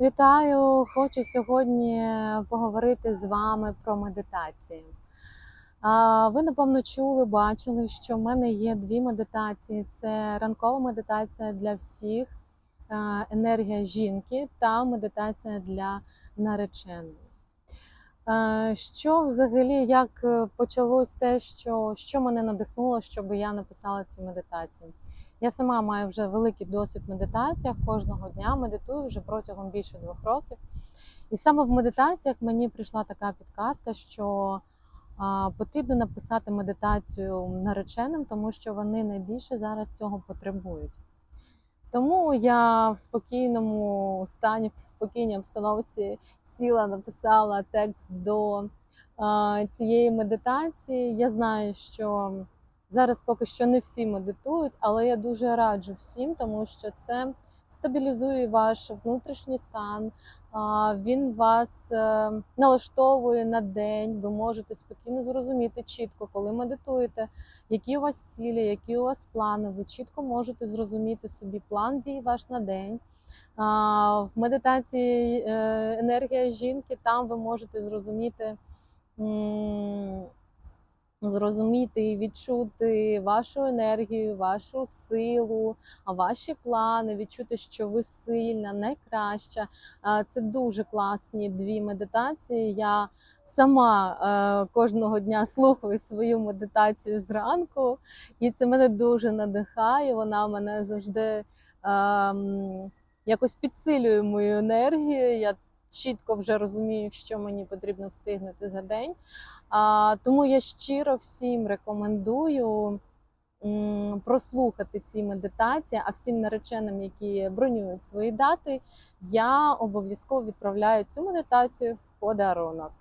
Вітаю! Хочу сьогодні поговорити з вами про медитації. Ви, напевно, чули, бачили, що в мене є дві медитації: це ранкова медитація для всіх, енергія жінки та медитація для нареченої. Що взагалі, як почалось те, що, що мене надихнуло, щоб я написала ці медитації? Я сама маю вже великий досвід в. Кожного дня медитую вже протягом більше двох років. І саме в медитаціях мені прийшла така підказка, що потрібно написати медитацію нареченим, тому що вони найбільше зараз цього потребують. Тому я в спокійному стані, в спокійній обстановці сіла, написала текст до цієї медитації. Я знаю, що зараз поки що не всі медитують, але я дуже раджу всім, тому що це стабілізує ваш внутрішній стан. Він вас е, налаштовує на день. Ви можете спокійно зрозуміти чітко, коли медитуєте, які у вас цілі, які у вас плани. Ви чітко можете зрозуміти собі план дій ваш на день. В медитації е, енергія жінки, там ви можете зрозуміти. Зрозуміти і відчути вашу енергію, вашу силу, ваші плани, відчути, що ви сильна, найкраща. Це дуже класні дві медитації. Я сама е, кожного дня слухаю свою медитацію зранку, і це мене дуже надихає. Вона мене завжди ем, якось підсилює мою енергію. Я чітко вже розумію, що мені потрібно встигнути за день. А, Тому я щиро всім рекомендую прослухати ці медитації, а всім нареченим, які бронюють свої дати, я обов'язково відправляю цю медитацію в подарунок.